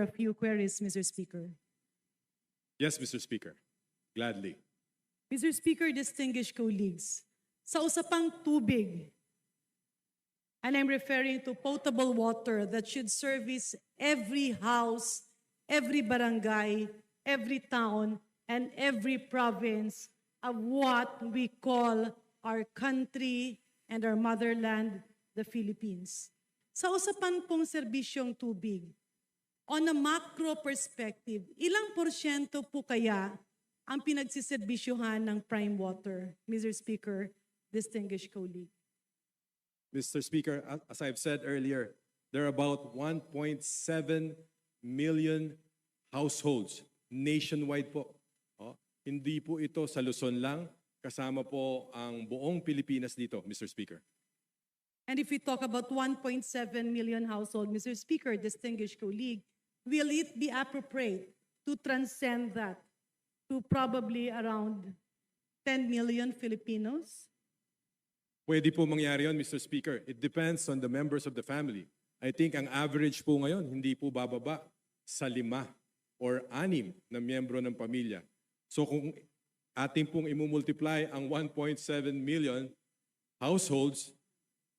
a few queries, Mr. Speaker. Yes, Mr. Speaker. Gladly. Mr. Speaker, distinguished colleagues, sa usapang tubig, and I'm referring to potable water that should service every house, every barangay, every town, and every province of what we call our country and our motherland, the Philippines. Sa usapan pong serbisyong tubig, on a macro perspective, ilang porsyento po kaya ang pinagsiserbisyuhan ng prime water, Mr. Speaker, distinguished colleague? Mr. Speaker, as I've said earlier, there are about 1.7 million households nationwide po. Oh, hindi po ito sa Luzon lang, kasama po ang buong Pilipinas dito, Mr. Speaker. And if we talk about 1.7 million household, Mr. Speaker, distinguished colleague, will it be appropriate to transcend that to probably around 10 million Filipinos? Pwede po mangyari yon, Mr. Speaker. It depends on the members of the family. I think ang average po ngayon, hindi po bababa sa lima or anim na miyembro ng pamilya. So kung ating pong imumultiply ang 1.7 million households,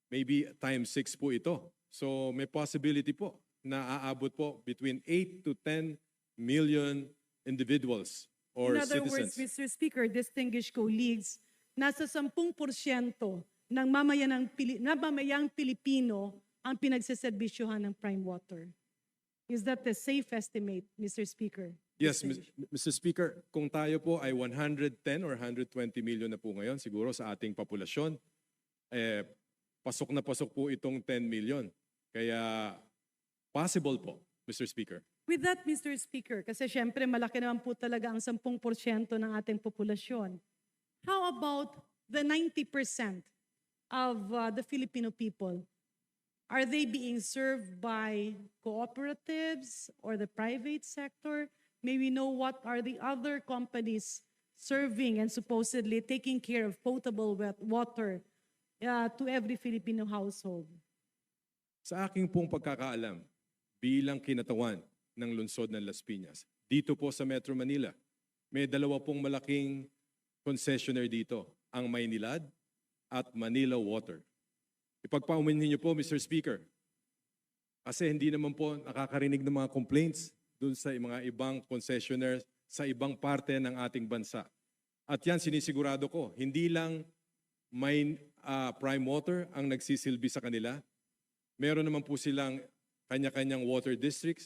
maybe times 6 po ito. So may possibility po na aabot po between 8 to 10 million individuals or In other citizens. words, Mr. Speaker, distinguished colleagues, nasa 10% ng mamayanang Pili- na mamayang Pilipino ang pinagseserbisyohan ng prime water. Is that the safe estimate, Mr. Speaker? Yes, Mis- Mr. Speaker, kung tayo po ay 110 or 120 million na po ngayon, siguro sa ating populasyon, eh, pasok na pasok po itong 10 million. Kaya possible po, Mr. Speaker. With that, Mr. Speaker, kasi syempre malaki naman po talaga ang 10% ng ating populasyon. How about the 90% of uh, the Filipino people? Are they being served by cooperatives or the private sector? May we know what are the other companies serving and supposedly taking care of potable water uh, to every Filipino household? Sa aking pong pagkakaalam, bilang kinatawan ng lungsod ng Las Piñas, dito po sa Metro Manila, may dalawa pong malaking concessionaire dito, ang Maynilad at Manila Water. Ipagpaumanhin niyo po, Mr. Speaker, kasi hindi naman po nakakarinig ng mga complaints dun sa mga ibang concessionaires sa ibang parte ng ating bansa. At yan sinisigurado ko, hindi lang may ah, prime water ang nagsisilbi sa kanila, meron naman po silang kanya-kanyang water districts